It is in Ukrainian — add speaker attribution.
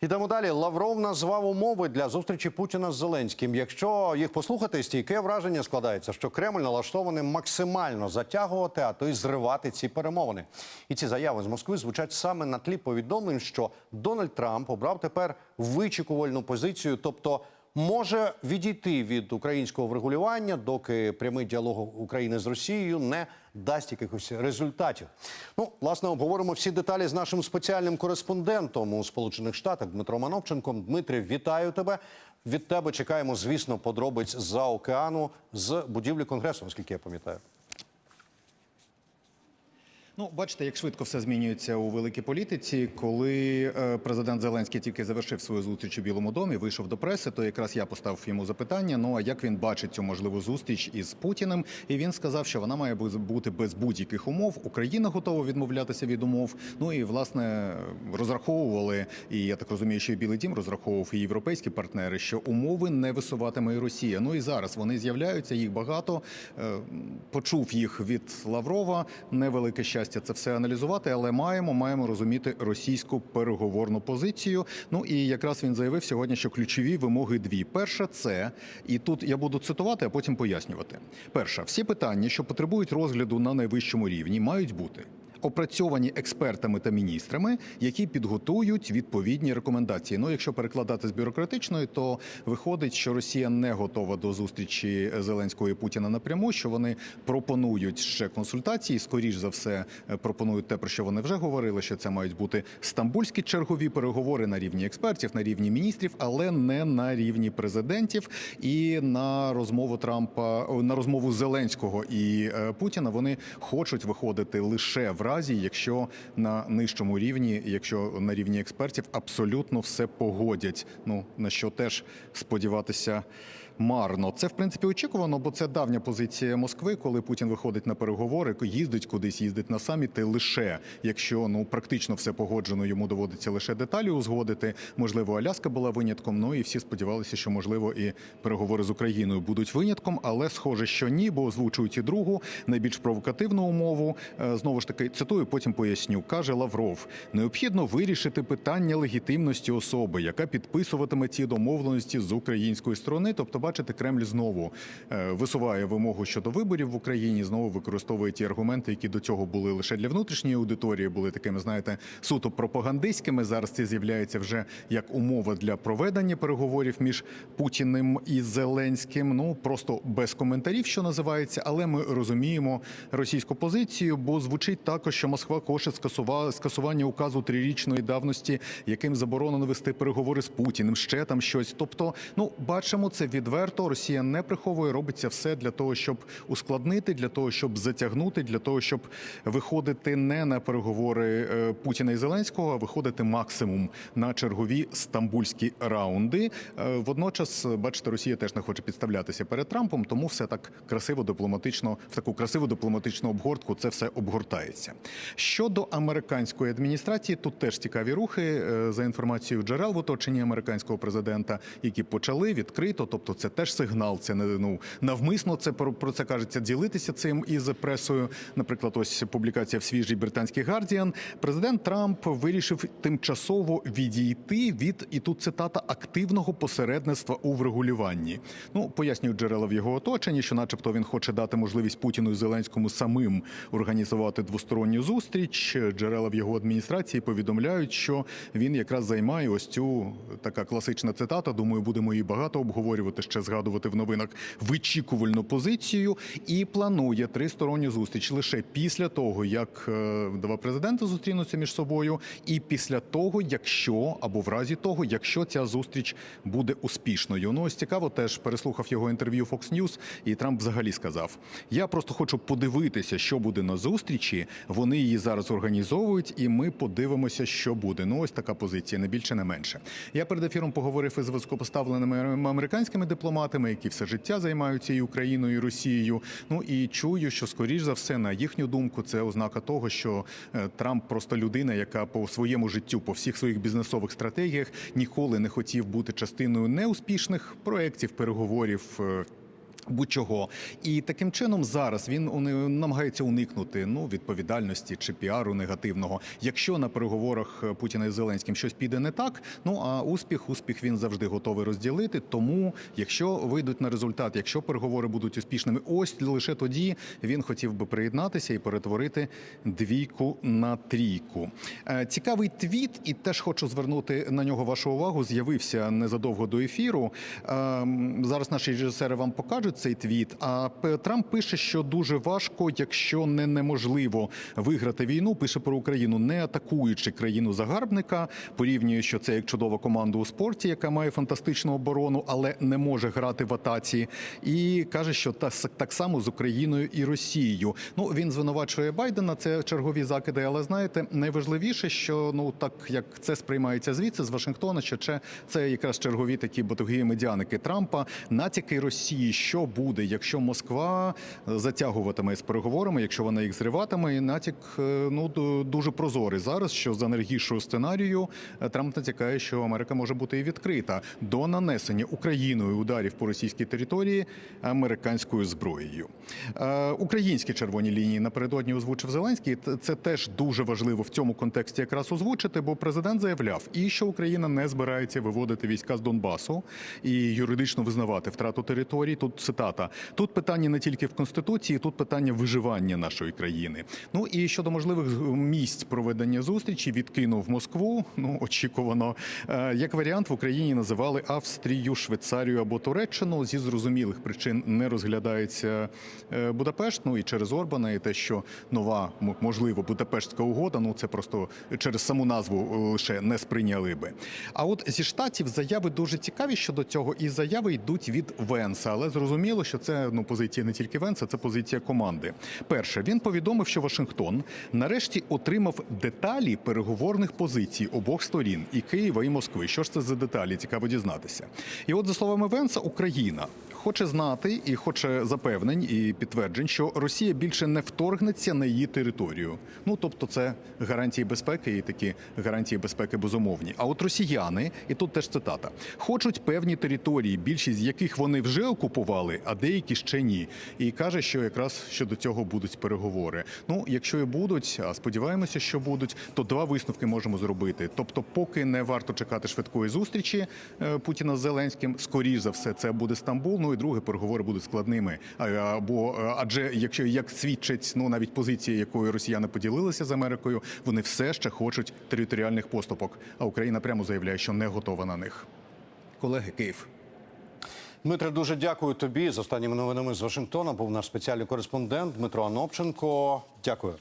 Speaker 1: Ідемо далі. Лавров назвав умови для зустрічі Путіна з Зеленським. Якщо їх послухати, стійке враження складається, що Кремль налаштований максимально затягувати, а то й зривати ці перемовини. І ці заяви з Москви звучать саме на тлі повідомлень, що Дональд Трамп обрав тепер вичікувальну позицію, тобто може відійти від українського врегулювання, доки прямий діалог України з Росією не дасть якихось результатів. Ну, власне, обговоримо всі деталі з нашим спеціальним кореспондентом у Сполучених Штатах Дмитро Мановченком. Дмитре, вітаю тебе. Від тебе чекаємо, звісно, подробиць за океану з будівлі конгресу, наскільки я пам'ятаю.
Speaker 2: Ну, бачите, як швидко все змінюється у великій політиці. Коли е, президент Зеленський тільки завершив свою зустріч у Білому домі, вийшов до преси, то якраз я поставив йому запитання. Ну а як він бачить цю можливу зустріч із Путіним? І він сказав, що вона має бути без будь-яких умов. Україна готова відмовлятися від умов. Ну і власне розраховували, і я так розумію, що і Білий Дім розраховував і європейські партнери, що умови не висуватиме і Росія. Ну і зараз вони з'являються, їх багато. Е, Почув їх від Лаврова. Невелике щастя це все аналізувати, але маємо маємо розуміти російську переговорну позицію. Ну і якраз він заявив сьогодні, що ключові вимоги дві: перша це і тут я буду цитувати, а потім пояснювати. Перша, всі питання, що потребують розгляду на найвищому рівні, мають бути. Опрацьовані експертами та міністрами, які підготують відповідні рекомендації. Ну, якщо перекладати з бюрократичної, то виходить, що Росія не готова до зустрічі Зеленського і Путіна напряму. Що вони пропонують ще консультації. Скоріш за все, пропонують те, про що вони вже говорили. Що це мають бути стамбульські чергові переговори на рівні експертів, на рівні міністрів, але не на рівні президентів. І на розмову Трампа на розмову Зеленського і Путіна вони хочуть виходити лише в разі, якщо на нижчому рівні, якщо на рівні експертів абсолютно все погодять. Ну на що теж сподіватися марно. Це в принципі очікувано, бо це давня позиція Москви, коли Путін виходить на переговори, їздить кудись, їздить на саміти. Лише якщо ну практично все погоджено, йому доводиться лише деталі узгодити. Можливо, Аляска була винятком. Ну і всі сподівалися, що можливо і переговори з Україною будуть винятком, але схоже, що ні, бо озвучують і другу найбільш провокативну умову. Знову ж таки, цитую, потім поясню. каже Лавров: необхідно вирішити питання легітимності особи, яка підписуватиме ці домовленості з української сторони. Тобто, бачите, Кремль знову висуває вимогу щодо виборів в Україні, знову використовує ті аргументи, які до цього були лише для внутрішньої аудиторії, були такими, знаєте, суто пропагандистськими. Зараз це з'являється вже як умова для проведення переговорів між Путіним і Зеленським. Ну просто без коментарів, що називається, але ми розуміємо російську позицію, бо звучить також, що Москва хоче скасування указу трирічної давності, яким заборонено вести переговори з Путіним. Ще там щось. Тобто, ну бачимо це відверто. Росія не приховує, робиться все для того, щоб ускладнити, для того, щоб затягнути, для того, щоб виходити не на переговори Путіна і Зеленського, а виходити максимум на чергові стамбульські раунди. Водночас, бачите, Росія теж не хоче підставлятися перед Трампом, тому все так красиво дипломатично в таку красиву дипломатичну обгортку. Це все обгортається. Щодо американської адміністрації, тут теж цікаві рухи за інформацією джерел в оточенні американського президента, які почали відкрито. Тобто, це теж сигнал. Це не ну навмисно. Це про, це кажеться ділитися цим із пресою. Наприклад, ось публікація в свіжій британській Гардіан. Президент Трамп вирішив тимчасово відійти від і тут цитата активного посередництва у врегулюванні. Ну пояснюють джерела в його оточенні, що, начебто, він хоче дати можливість Путіну і Зеленському самим організувати двосторонню зустріч. Джерела в його адміністрації повідомляють, що він якраз займає ось цю така класична цитата. Думаю, будемо її багато обговорювати, ще згадувати в новинах вичікувальну позицію і планує тристоронню зустріч лише після того, як два президенти зустрінуться між собою, і після того, якщо або в разі того, якщо ця зустріч буде успішною. Ну ось цікаво, теж переслухав його інтерв'ю Fox News, і Трамп взагалі сказав: Я просто хочу подивитися, що буде на зустрічі. Вони її зараз організовують, і ми подивимося, що буде. Ну ось така позиція, не більше, не менше. Я перед ефіром поговорив із високопоставленими американськими дипломатами, які все життя займаються і Україною, і Росією. Ну і чую, що скоріш за все, на їхню думку, це ознака того, що Трамп просто людина, яка по своєму життю, по всіх своїх бізнесових стратегіях ніколи не хотів бути частиною неуспішних проєктів, переговорів Будь-чого і таким чином зараз він намагається уникнути ну відповідальності чи піару негативного. Якщо на переговорах е, Путіна і Зеленським щось піде не так, ну а успіх, успіх він завжди готовий розділити. Тому, якщо вийдуть на результат, якщо переговори будуть успішними, ось лише тоді він хотів би приєднатися і перетворити двійку на трійку. Е, Цікавий твіт, і теж хочу звернути на нього вашу увагу. З'явився незадовго до ефіру. Ем, Зараз наші режисери вам покажуть цей твіт. А Трамп пише, що дуже важко, якщо не неможливо виграти війну. Пише про Україну, не атакуючи країну загарбника. Порівнює, що це як чудова команда у спорті, яка має фантастичну оборону, але не може грати в атаці. І каже, що та- так само з Україною і Росією. Ну він звинувачує Байдена. Це чергові закиди. Але знаєте, найважливіше, що ну так як це сприймається звідси з Вашингтона, що це, це якраз чергові такі батуги медіаники Трампа, натяки Росії, що буде, якщо Москва затягуватиме з переговорами, якщо вона їх зриватиме, і натяк е, ну дуже прозорий зараз. Що за найгіршого сценарію е, Трамп натякає, що Америка може бути і відкрита до нанесення Україною ударів по російській території американською зброєю. Е, Українські червоні лінії напередодні озвучив Зеленський. Це теж дуже важливо в цьому контексті якраз озвучити, бо президент заявляв, і що Україна не збирається виводити війська з Донбасу і юридично визнавати втрату територій. Тут цитата: тут питання не тільки в конституції, тут питання виживання нашої країни. Ну і щодо можливих місць проведення зустрічі, відкинув Москву. Ну очікувано Е, як варіант в Україні називали Австрію, Швейцарію або Туреччину. Зі зрозумілих причин не розглядається е, Будапешт. Ну і через Орбана, і те, що нова можливо Будапештська угода. Ну це просто через саму назву е, лише не сприйняли би. А от зі штатів заяви дуже цікаві щодо цього, і заяви йдуть від Венса. Але зрозуміло, що це ну позиція не тільки Венса, це позиція команди. Перше, він повідомив, що Вашингтон нарешті отримав деталі переговорних позицій обох сторін і Києва, і Москви. Що ж це за деталі? Цікаво дізнатися. І от за словами Венса, Україна хоче знати і хоче запевнень і підтверджень, що Росія більше не вторгнеться на її територію. Ну тобто, це гарантії безпеки і такі гарантії безпеки безумовні. А от росіяни, і тут теж цитата, хочуть певні території, більшість з яких вони вже окупували, а деякі ще ні. І каже, що якраз щодо цього будуть переговори. Ну, якщо і будуть, а сподіваємося, що будуть, то два висновки можемо зробити. Тобто, поки не варто чекати швидкої зустрічі е, Путіна з Зеленським, скоріш за все, це буде Стамбул. Ну і друге, переговори будуть складними. Або е, адже якщо як свідчить ну навіть позиція, якою росіяни поділилися з Америкою, вони все ще хочуть територіальних поступок. А Україна прямо заявляє, що не готова на них. Колеги, Київ.
Speaker 1: Дмитре, дуже дякую тобі. З останніми новинами з Вашингтона був наш спеціальний кореспондент Дмитро Анопченко. Дякую.